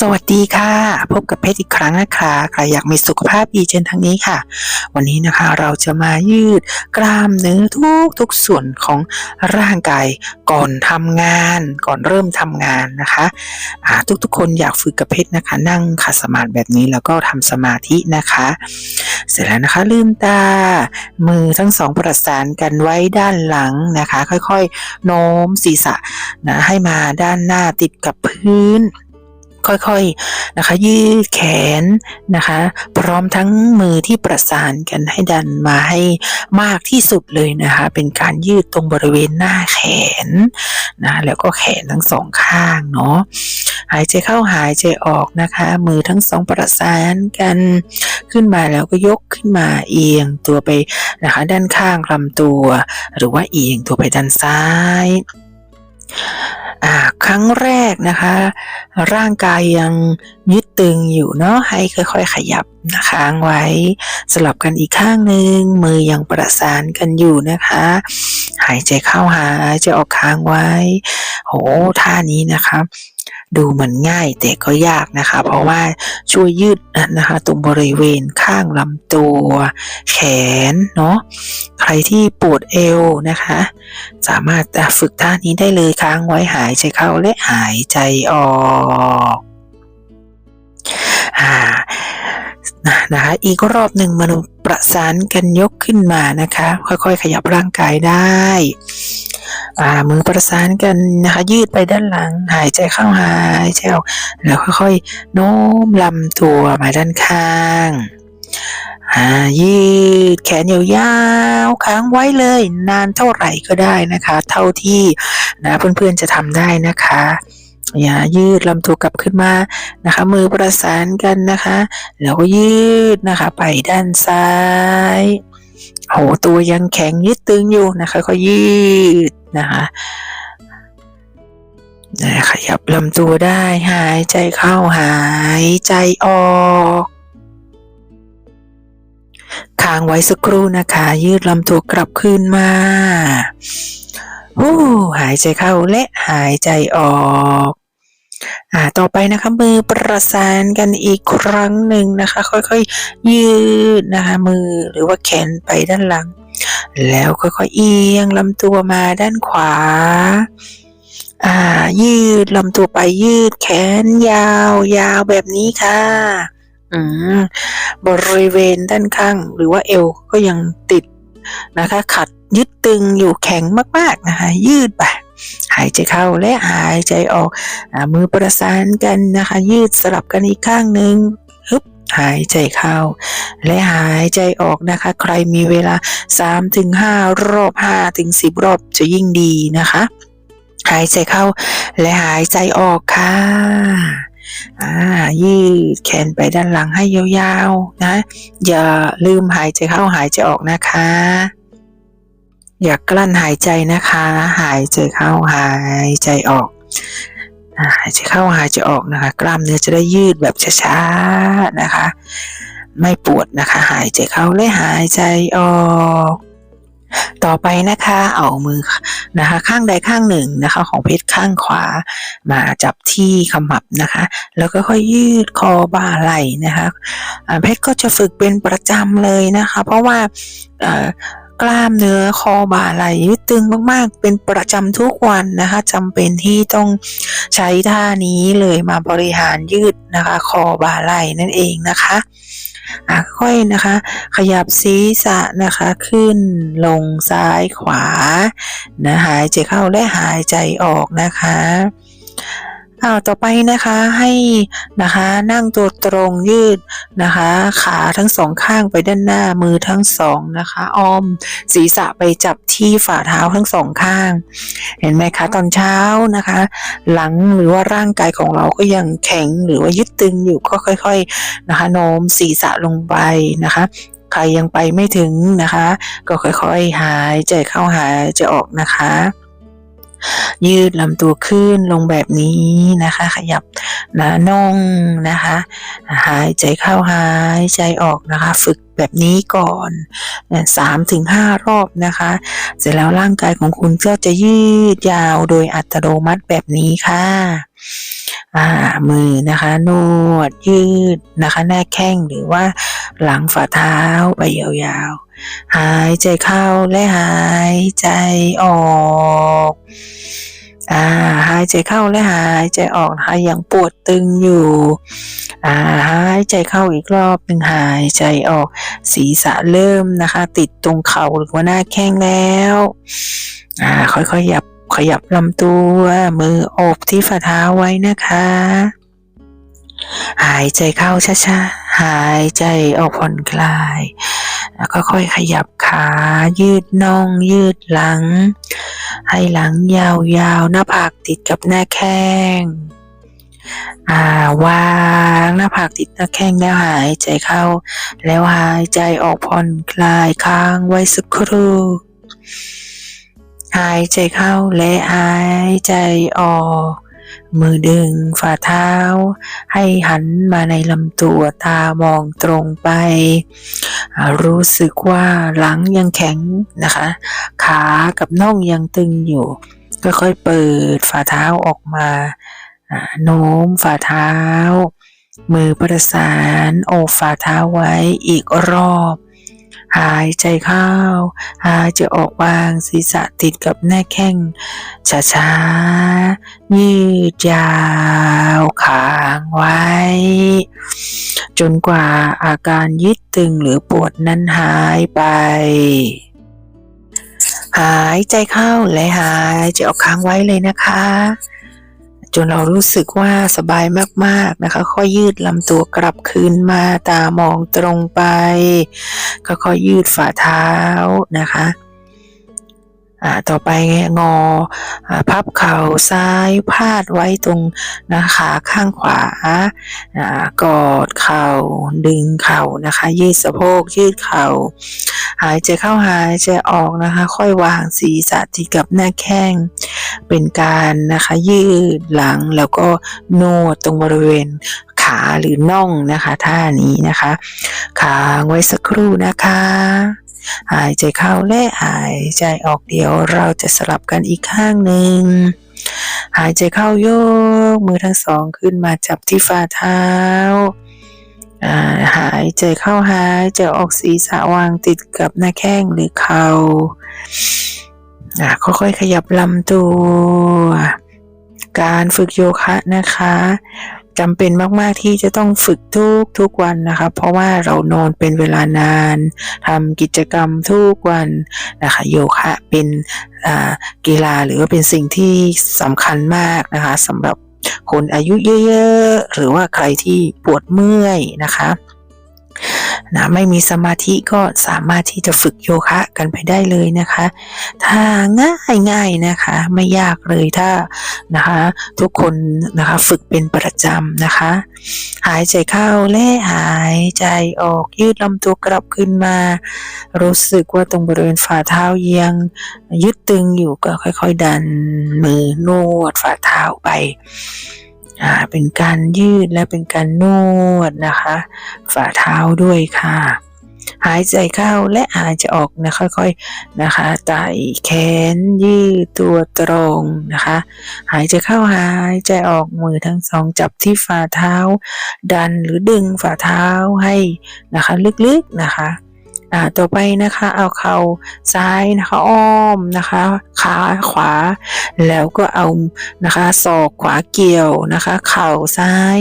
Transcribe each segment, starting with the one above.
สวัสดีค่ะ พบกับเพชรอีกครั้งนะคะใครอยากมีสุขภาพดีเช่นทางนี้ค่ะ วันนี้นะคะเราจะมายืดกล้ามเนื้อทุกทุกส่วนของร่างกายก่อนทำงานก่อนเริ่มทำงานนะคะอ่าทุกๆ คนอยากฝึกกับเพชรนะคะ นั่งขัดสมาธิแบบนี้แล้วก็ทำสมาธินะคะ เสร็จแล้วนะคะลืมตา มือทั้งสองประสานกันไว้ด้านหลังนะคะ ค่อยๆโน้มศีรษะนะให้มาด้านหน้าติดกับพื้น ค่อยๆนะคะ ยืดแขนนะคะ พร้อมทั้งมือที่ประสานกันให้ดันมาให้มากที่สุดเลยนะคะ เป็นการยืดตรงบริเวณหน้าแขนนะแล้วก็แขนทั้งสองข้างเนาะหายใจเข้าหายใจออกนะคะ มือทั้งสองประสานกันขึ้นมาแล้วก็ยกขึ้นมาเอียงตัวไปนะคะ ด้านข้างลำตัว หรือว่าเอียงตัวไปด้านซ้าย ครั้งแรกนะคะ ร่างกายยังยึดตึงอยู่เนาะให้ค่อย ๆ ขยับนะคะค้างไว้สลับกันอีกข้างหนึ่งมือยังประสานกันอยู่นะคะ หายใจเข้าหายใจออกค้างไว้ โหท่านี้นะคะ ดูเหมือนง่ายแต่ก็ยากนะคะ เพราะว่าช่วยยืดนะคะตรงบริเวณข้างลำตัว แขนเนาะใครที่ปวดเอวนะคะ สามารถฝึกท่านี้ได้เลยค้างไว้หายใจเข้าและหายใจออกอ่านะคะอีกรอบหนึ่งมาประสานกันยกขึ้นมานะคะ ค่อยๆ ขยับร่างกายได้ มือประสานกันนะคะ ยืดไปด้านหลัง หายใจเข้าหายใจออกแล้วค่อยๆโน้มลำตัวมาด้านข้างยืดแขนยาวๆค้างไว้เลย นานเท่าไหร่ก็ได้นะคะ เท่าที่นะเพื่อนๆจะทำได้นะคะอย่ายืดลำตัวกลับขึ้นมานะคะ มือประสานกันนะคะ แล้วก็ยืดนะคะ ไปด้านซ้ายโหตัวยังแข็งยึดตึงอยู่นะคะ ก็ยืด นะคะขยับลำตัวได้หายใจเข้าหายใจออกค้างไว้สักครู่นะคะ ยืดลำตัวกลับคืนมาหู้หายใจเข้าและหายใจออกอ่าต่อไปนะคะมือประสานกันอีกครั้งหนึ่งนะคะ ค่อยๆ ยืดนะคะ มือหรือว่าแขนไปด้านหลัง แล้วค่อยๆเอียงลำตัวมาด้านขวา อ่า ยืดลำตัวไปยืดแขนยาว ยาวแบบนี้ค่ะอืมบริเวณด้านข้าง หรือว่าเอวก็ยังติดนะคะ ขัดยึดตึงอยู่แข็งมากๆนะคะยืดไปหายใจเข้าและหายใจออกอมือประสานกันนะคะ ยืดสลับกันอีกข้างหนึ่ง หายใจเข้า และหายใจออกนะคะ ใครมีเวลา3ถึง5รอบ5ถึง10 รอบจะยิ่งดีนะคะ หายใจเข้า และหายใจออกค่ะอ่ายืดแขนไปด้านหลังให้ยาวๆนะ อย่าลืมหายใจเข้าหายใจออกนะคะ อย่ากลั้นหายใจนะคะ หายใจเข้าหายใจออก หายใจเข้าหายใจออกนะคะ กล้ามเนื้อจะได้ยืดแบบช้าๆนะคะ ไม่ปวดนะคะ หายใจเข้าและหายใจออกต่อไปนะคะเอามือนะคะ ข้างใดข้างหนึ่งนะคะ ของเพชรข้างขวา มาจับที่ขมับนะคะ แล้วก็ค่อยยืดคอบ่าไหล่นะคะเพชรก็จะฝึกเป็นประจำเลยนะคะ เพราะว่า กล้ามเนื้อคอบ่าไหล่ยืดตึงมากๆ เป็นประจำทุกวันนะคะจำเป็นที่ต้องใช้ท่านี้เลยมาบริหารยืดนะคะ คอบ่าไหล่นั่นเองนะคะค่อยนะคะ ขยับศีรษะนะคะ ขึ้นลงซ้ายขวานะหายใจเข้าและหายใจออกนะคะ อ้าต่อไปนะคะให้นะคะนั่งตัวตรงยืดนะคะ ขาทั้งสองข้างไปด้านหน้ามือทั้งสองนะคะอ้อมศีรษะไปจับที่ฝ่าเท้าทั้งสองข้าง เห็นไหมคะตอนเช้านะคะ หลังหรือว่าร่างกายของเราก็ยังแข็งหรือว่ายึดตึงอยู่ก็ค่อย ๆนะคะโน้มศีรษะลงไปนะคะใครยังไปไม่ถึงนะคะ ก็ค่อยๆ หายใจเข้าหายใจออกนะคะ ยืดลำตัวขึ้นลงแบบนี้นะคะ ขยับหนะน่องนะคะ หายใจเข้าหายใจออกนะคะ ฝึกแบบนี้ก่อนสามถึงห้ารอบนะคะ เสร็จแล้วร่างกายของคุณก็จะยืดยาวโดยอัตโนมัติแบบนี้ค่ะ่ามือนะคะนวดยืดนะคะ หน้าแข้งหรือว่าหลังฝ่าเท้าไปยาวๆ หายใจเข้าและหายใจออกอ่าหายใจเข้าและหายใจออกนะคะยังปวดตึงอยู่อ่าหายใจเข้าอีกรอบหนึ่งหายใจออก ศีรษะเริ่มนะคะ ติดตรงเข่าหรือว่าหน้าแข้งแล้วอ่าค่อยๆขยับขยับลำตัวมือโอบที่ฝ่าเท้าไว้นะคะ หายใจเข้าช้าๆ หายใจออกผ่อนคลาย แล้วก็ค่อยขยับขา ยืดน่อง ยืดหลัง ให้หลังยาวๆ หน้าผากติดกับหน้าแข้งอ่าวางหน้าผากติดหน้าแข้งแล้วหายใจเข้า แล้วหายใจออกผ่อนคลายค้างไว้สักครู่หายใจเข้าและหายใจออก มือดึงฝ่าเท้า ให้หันมาในลำตัวตามองตรงไป รู้สึกว่าหลังยังแข็งนะคะ ขากับน่องยังตึงอยู่ค่อยๆเปิดฝ่าเท้าออกมาโน้มฝ่าเท้า มือประสานโอบฝ่าเท้าไว้อีกรอบ หายใจเข้า หายใจออกวางศีรษะติดกับหน้าแข้งช้าๆยืดยาวค้างไว้ จนกว่าอาการยึดตึงหรือปวดนั้นหายไป หายใจเข้าและหายใจออกค้างไว้เลยนะคะ จนเรารู้สึกว่าสบายมากๆนะคะค่อยยืดลำตัวกลับคืนมาตามองตรงไป ก็ค่อยยืดฝ่าเท้านะคะ ต่อไปงออ่าพับเข่าซ้ายพาดไว้ตรงนะขาข้างขวาอ่ากอดเข่าดึงเข่านะคะ ยืดสะโพกยืดเข่า หายใจเข้าหายใจออกนะคะ ค่อยวางศีรษะที่กับหน้าแข้ง เป็นการนะคะยืดหลังแล้วก็นวดตรงบริเวณ ขาหรือน่องนะคะ ท่านี้นะคะค้างไว้สักครู่นะคะ หายใจเข้าและหายใจออกเดี๋ยวเราจะสลับกันอีกข้างหนึ่งหายใจเข้าโยกมือทั้งสองขึ้นมาจับที่ฝ่าเท้าหายใจเข้าหายใจออกศีรษะวางติดกับหน้าแข้งหรือเข่าค่อยๆขยับลำตัว การฝึกโยคะนะคะ จำเป็นมาก ๆ ที่จะต้องฝึกทุกทุกวันนะคะ เพราะว่าเรานอนเป็นเวลานานทำกิจกรรมทุกวันนะคะโยคะเป็นกีฬาหรือว่าเป็นสิ่งที่สำคัญมากนะคะสำหรับคนอายุเยอะ ๆ หรือว่าใครที่ปวดเมื่อยนะคะ นะไม่มีสมาธิก็สามารถที่จะฝึกโยคะกันไปได้เลยนะคะ ถ้าง่ายง่ายนะคะ ไม่ยากเลยถ้านะคะ ทุกคนนะคะฝึกเป็นประจำนะคะ หายใจเข้าและหายใจออกยืดลำตัวกลับขึ้นมา รู้สึกว่าตรงบริเวณฝ่าเท้ายังยึดตึงอยู่ก็ค่อย ๆ ดันมือนวดฝ่าเท้าไป เป็นการยืดและเป็นการนวดนะคะ ฝ่าเท้าด้วยค่ะ หายใจเข้าและหายใจออกนะค่อยๆนะคะไต่แขนยืดตัวตรงนะคะ หายใจเข้าหายใจออกมือทั้งสองจับที่ฝ่าเท้า ดันหรือดึงฝ่าเท้าให้นะคะลึกๆนะคะ อ่าต่อไปนะคะเอาเข่าซ้ายนะคะอ้อมนะคะขาขวา แล้วก็เอานะคะศอกขวาเกี่ยวนะคะ เข่าซ้าย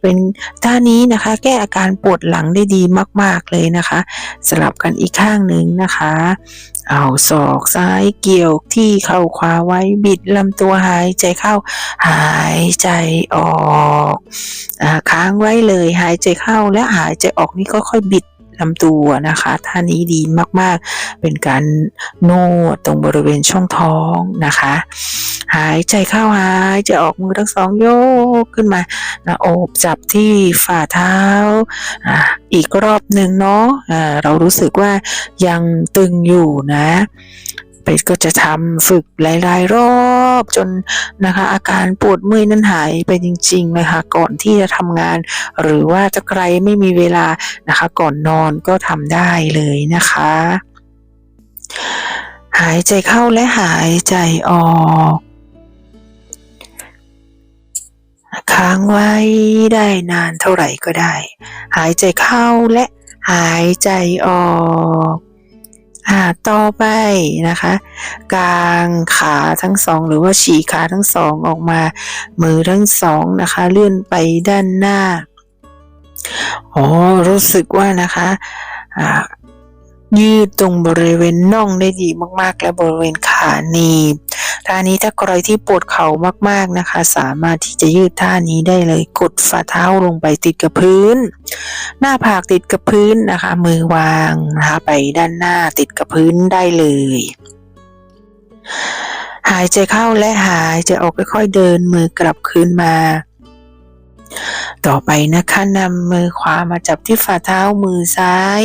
เป็นท่านี้นะคะแก้อาการปวดหลังได้ดีมาก ๆเลยนะคะ สลับกันอีกข้างหนึ่งนะคะ เอาศอกซ้ายเกี่ยวที่เข่าขวาไว้บิดลำตัวหายใจเข้าหายใจออกอค้างไว้เลยหายใจเข้าและหายใจออกนี่ก็ค่อยบิด ลำตัวนะคะท่านี้ดีมากๆ เป็นการนวดตรงบริเวณช่องท้องนะคะ หายใจเข้าหายใจออกมือทั้งสองโยกขึ้นมานะโอบจับที่ฝ่าเท้าออีกรอบหนึ่งเนาะะเรารู้สึกว่ายังตึงอยู่นะ เพชรก็จะทำฝึกหลาย ๆ รอบจนนะคะ อาการปวดเมื่อยนั้นหายไปจริงๆเลยค่ะก่อนที่จะทำงาน หรือว่าจะใครไม่มีเวลานะคะ ก่อนนอนก็ทำได้เลยนะคะ หายใจเข้าและหายใจออกค้างไว้ได้นานเท่าไหร่ก็ได้ หายใจเข้าและหายใจออก อ่าต่อไปนะคะ กางขาทั้งสอง หรือว่าฉีกขาทั้งสองออกมา มือทั้งสองนะคะ เลื่อนไปด้านหน้าอ๋อรู้สึกว่านะคะอ่า ยืดตรงบริเวณน่องได้ดีมากๆ และบริเวณขาหนีบท่านี้ถ้าใครที่ปวดเข่ามากๆนะคะ สามารถที่จะยืดท่านี้ได้เลยกดฝ่าเท้าลงไปติดกับพื้น หน้าผากติดกับพื้นนะคะ มือวางนะคะไปด้านหน้าติดกับพื้นได้เลย หายใจเข้าและหายใจออกค่อยๆเดินมือกลับคืนมา ต่อไปนะคะนำมือขวามาจับที่ฝ่าเท้ามือซ้าย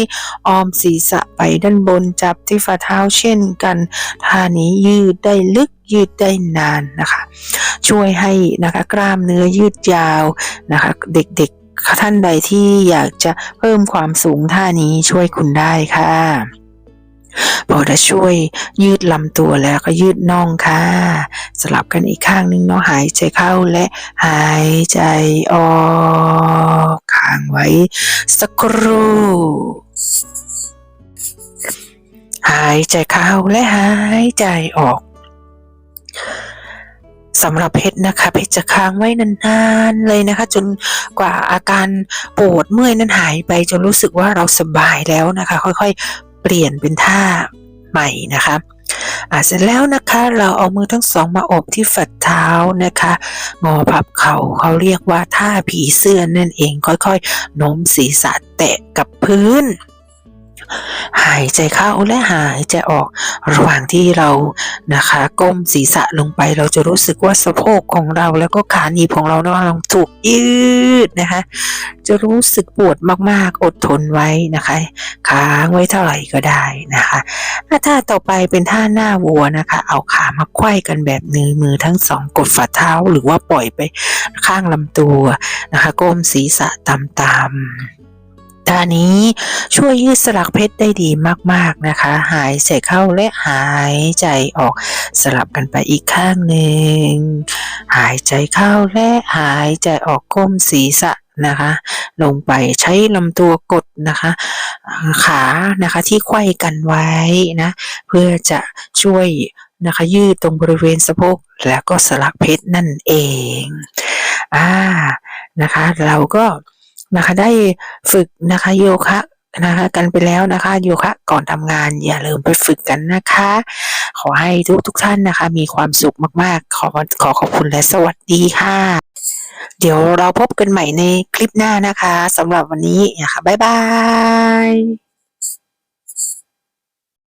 อ้อมศีรษะไปด้านบนจับที่ฝ่าเท้าเช่นกันท่านี้ยืดได้ลึกยืดได้นานนะคะ ช่วยให้นะคะกล้ามเนื้อยืดยาวนะคะเด็กๆท่านใดที่อยากจะเพิ่มความสูงท่านี้ช่วยคุณได้ค่ะ พอจะช่วยยืดลำตัวแล้วก็ยืดน่องค่ะ สลับกันอีกข้างหนึ่งเนาะหายใจเข้าและหายใจออกค้างไว้ สักครู่หายใจเข้าและหายใจออกสำหรับเพชรนะคะ เพชรจะค้างไว้นานๆเลยนะคะ จนกว่าอาการปวดเมื่อยนั้นหายไปจนรู้สึกว่าเราสบายแล้วนะคะ ค่อยๆเปลี่ยนเป็นท่าใหม่นะคะอ่าเสร็จแล้วนะคะเราเอามือทั้งสองมาอบที่ฝัดเท้านะคะงอพับเข่าเขาเรียกว่าท่าผีเสื้อนั่นเองค่อยๆโน้มศีรษะแตะกับพื้น หายใจเข้าและหายใจออก ระหว่างที่เรานะคะ ก้มศีรษะลงไปเราจะรู้สึกว่าสะโพกของเราแล้วก็ขาหนีบของเราเนาะถูกยืดนะคะ จะรู้สึกปวดมากๆ อดทนไว้นะคะ ค้างไว้เท่าไหร่ก็ได้นะคะท่าต่อไปเป็นท่าหน้าวัวนะคะ เอาขามาไขว้กันแบบนือมือทั้งสองกดฝ่าเท้าหรือว่าปล่อยไปข้างลำตัวนะคะ ก้มศีรษะต่ำๆ ท่านี้ช่วยยืดสลักเพชรได้ดีมากๆนะคะ หายใจเข้าและหายใจออกสลับกันไปอีกข้างหนึ่ง หายใจเข้าและหายใจออกก้มศีรษะนะคะ ลงไปใช้ลำตัวกดนะคะ ขานะคะที่ไขว้กันไว้นะเพื่อจะช่วยนะคะ ยืดตรงบริเวณสะโพกแล้วก็สลักเพชรนั่นเองอ่านะคะ เราก็ นะคะ ได้ฝึกนะคะโยคะนะคะ กันไปแล้วนะคะโยคะก่อนทำงานอย่าลืมไปฝึกกันนะคะ ขอให้ทุกทุกท่านนะคะ มีความสุขมากๆ ขอขอขอบคุณและสวัสดีค่ะ เดี๋ยวเราพบกันใหม่ในคลิปหน้านะคะสำหรับวันนี้นะคะบ๊ายบาย